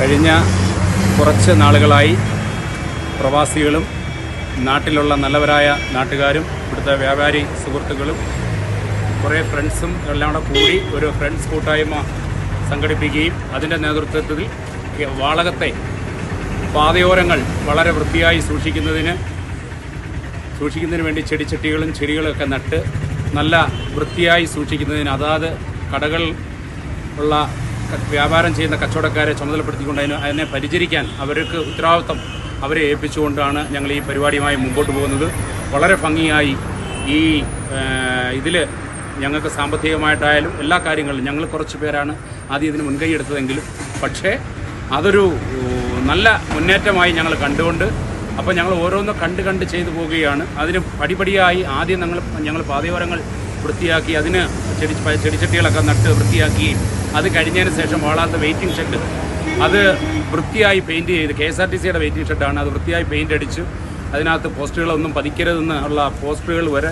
കഴിഞ്ഞ കുറച്ച് നാളുകളായി പ്രവാസികളും നാട്ടിലുള്ള നല്ലവരായ നാട്ടുകാരും ഇവിടുത്തെ വ്യാപാരി സുഹൃത്തുക്കളും കുറേ ഫ്രണ്ട്സും എല്ലാം കൂടെ കൂടി ഒരു ഫ്രണ്ട്സ് കൂട്ടായ്മ സംഘടിപ്പിക്കുകയും അതിന്റെ നേതൃത്വത്തിൽ വാളകത്തെ പാതയോരങ്ങൾ വളരെ വൃത്തിയായി സൂക്ഷിക്കുന്നതിന് സൂക്ഷിക്കുന്നതിന് വേണ്ടി ചെടിച്ചട്ടികളും ചെടികളൊക്കെ നട്ട് നല്ല വൃത്തിയായി സൂക്ഷിക്കുന്നതിന് അതാത് കടകൾ ഉള്ള വ്യാപാരം ചെയ്യുന്ന കച്ചവടക്കാരെ ചുമതലപ്പെടുത്തിക്കൊണ്ട് അതിന് അതിനെ പരിചരിക്കാൻ അവർക്ക് ഉത്തരവാദിത്വം അവരെ ഏൽപ്പിച്ചുകൊണ്ടാണ് ഞങ്ങൾ ഈ പരിപാടിയുമായി മുമ്പോട്ട് പോകുന്നത്. വളരെ ഭംഗിയായി ഈ ഇതിൽ ഞങ്ങൾക്ക് സാമ്പത്തികമായിട്ടായാലും എല്ലാ കാര്യങ്ങളിലും ഞങ്ങൾ കുറച്ച് പേരാണ് ആദ്യം ഇതിന് മുൻകൈ എടുത്തതെങ്കിലും. പക്ഷേ അതൊരു നല്ല മുന്നേറ്റമായി ഞങ്ങൾ കണ്ടുകൊണ്ട് അപ്പോൾ ഞങ്ങൾ ഓരോന്നും കണ്ട് കണ്ട് ചെയ്തു പോവുകയാണ്. അതിന് പടിപടിയായി ആദ്യം ഞങ്ങൾ ഞങ്ങൾ പാതയോരങ്ങൾ വൃത്തിയാക്കി അതിന് ചെടി ചെടിച്ചട്ടികളൊക്കെ നട്ട് വൃത്തിയാക്കുകയും അത് കഴിഞ്ഞതിന് ശേഷം വാളാത്ത വെയിറ്റിംഗ് ഷെഡ് അത് വൃത്തിയായി പെയിന്റ് ചെയ്ത് കെ എസ് ആർ ടി സിയുടെ വെയിറ്റിംഗ് ഷെഡാണ് അത് വൃത്തിയായി പെയിന്റ് അടിച്ച് അതിനകത്ത് പോസ്റ്റുകളൊന്നും പതിക്കരുതെന്ന് ഉള്ള പോസ്റ്ററുകൾ വരെ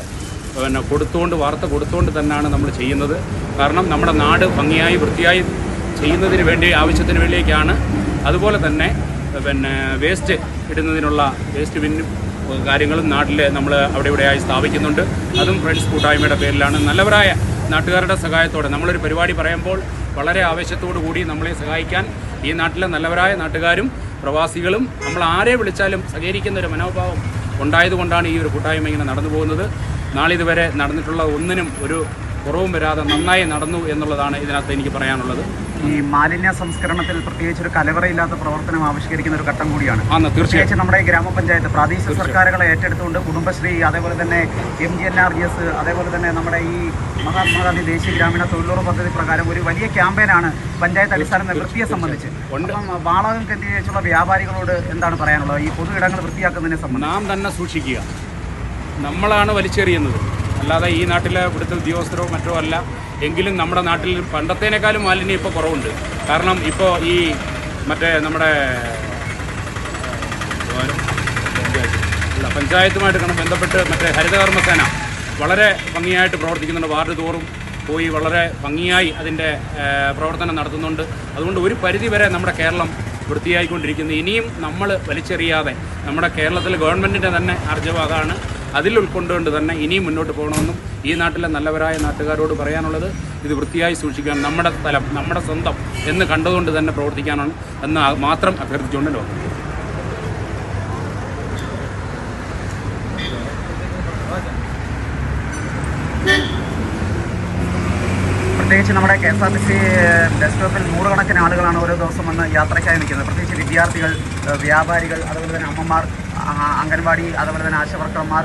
പിന്നെ കൊടുത്തുകൊണ്ട് വാർത്ത കൊടുത്തുകൊണ്ട് തന്നെയാണ് നമ്മൾ ചെയ്യുന്നത്. കാരണം നമ്മുടെ നാട് ഭംഗിയായി വൃത്തിയായി ചെയ്യുന്നതിന് വേണ്ടി ആവശ്യത്തിന് വേണ്ടിയൊക്കെയാണ്. അതുപോലെ തന്നെ പിന്നെ വേസ്റ്റ് ഇടുന്നതിനുള്ള വേസ്റ്റ് ബിന്നും കാര്യങ്ങളും നാട്ടിൽ നമ്മൾ അവിടെ ഇവിടെയായി സ്ഥാപിക്കുന്നുണ്ട്. അതും ഫ്രണ്ട്സ് കൂട്ടായ്മയുടെ പേരിലാണ്. നല്ലവരായ നാട്ടുകാരുടെ സഹായത്തോടെ നമ്മളൊരു പരിപാടി പറയുമ്പോൾ വളരെ ആവേശത്തോടു കൂടി നമ്മളെ സഹായിക്കാൻ ഈ നാട്ടിലെ നല്ലവരായ നാട്ടുകാരും പ്രവാസികളും നമ്മൾ ആരെ വിളിച്ചാലും സഹകരിക്കുന്ന ഒരു മനോഭാവം ഉണ്ടായതുകൊണ്ടാണ് ഈ ഒരു കൂട്ടായ്മ ഇങ്ങനെ നടന്നു പോകുന്നത്. നാളിതുവരെ നടന്നിട്ടുള്ള ഒന്നിനും ഒരു കുറവും വരാതെ നന്നായി നടന്നു എന്നുള്ളതാണ് ഇതിനകത്ത് എനിക്ക് പറയാനുള്ളത്. ഈ മാലിന്യ സംസ്കരണത്തിൽ പ്രത്യേകിച്ച് ഒരു കലവറയില്ലാത്ത പ്രവർത്തനം ആവിഷ്കരിക്കുന്ന ഒരു ഘട്ടം കൂടിയാണ്. തീർച്ചയായും. നമ്മുടെ ഈ ഗ്രാമപഞ്ചായത്ത് പ്രാദേശിക സർക്കാരുകളെ ഏറ്റെടുത്തുകൊണ്ട് കുടുംബശ്രീ അതേപോലെ തന്നെ M G N R G S അതേപോലെ തന്നെ നമ്മുടെ ഈ മഹാത്മാഗാന്ധി ദേശീയ ഗ്രാമീണ തൊഴിലുറപ്പ് പദ്ധതി പ്രകാരം ഒരു വലിയ ക്യാമ്പയിനാണ് പഞ്ചായത്ത് അടിസ്ഥാന വൃത്തിയെ സംബന്ധിച്ച്. അപ്പം വാളകം കേന്ദ്രീകരിച്ചുള്ള വ്യാപാരികളോട് എന്താണ് പറയാനുള്ളത്? ഈ പൊതു ഇടങ്ങൾ വൃത്തിയാക്കുന്നതിനെ സംബന്ധിച്ച്. നാം തന്നെ സൂക്ഷിക്കുക. നമ്മളാണ് വലിച്ചെറിയുന്നത്. അല്ലാതെ ഈ നാട്ടിലെ ഇവിടുത്തെ ഉദ്യോഗസ്ഥരോ മറ്റോ അല്ല. എങ്കിലും നമ്മുടെ നാട്ടിൽ പണ്ടത്തേനേക്കാളും മാലിന്യം ഇപ്പോൾ കുറവുണ്ട്. കാരണം ഇപ്പോൾ ഈ മറ്റേ നമ്മുടെ പഞ്ചായത്തുമായിട്ട് ബന്ധപ്പെട്ട് മറ്റേ ഹരിതകർമ്മസേന വളരെ ഭംഗിയായിട്ട് പ്രവർത്തിക്കുന്നുണ്ട്. വാർഡ് തോറും പോയി വളരെ ഭംഗിയായി അതിന്റെ പ്രവർത്തനം നടത്തുന്നുണ്ട്. അതുകൊണ്ട് ഒരു പരിധി വരെ നമ്മുടെ കേരളം വൃത്തിയായിക്കൊണ്ടിരിക്കുന്നു. ഇനിയും നമ്മൾ വലിച്ചെറിയാതെ നമ്മുടെ കേരളത്തിൽ ഗവൺമെന്റിന്റെ തന്നെ ആർജവം അതാണ്. അതിൽ ഉൾക്കൊണ്ടുകൊണ്ട് തന്നെ ഇനിയും മുന്നോട്ട് പോകണമെന്നും ഈ നാട്ടിലെ നല്ലവരായ നാട്ടുകാരോട് പറയാനുള്ളത് ഇത് വൃത്തിയായി സൂക്ഷിക്കാൻ നമ്മുടെ സ്ഥലം നമ്മുടെ സ്വന്തം എന്ന് കണ്ടതുകൊണ്ട് തന്നെ പ്രവർത്തിക്കാനാണ് എന്ന് മാത്രം അഭ്യർത്ഥിച്ചുകൊണ്ട് ലോകം പ്രത്യേകിച്ച് നമ്മുടെ K S R T C bus സ്റ്റോപ്പിൽ നൂറുകണക്കിന് ആളുകളാണ് ഓരോ ദിവസം വന്ന് യാത്രയ്ക്കായി നിൽക്കുന്നത്. പ്രത്യേകിച്ച് വിദ്യാർത്ഥികൾ വ്യാപാരികൾ അതുപോലെ തന്നെ അമ്മമാർ അംഗൻവാടി അതുപോലെ തന്നെ ആശാവർക്കർമാർ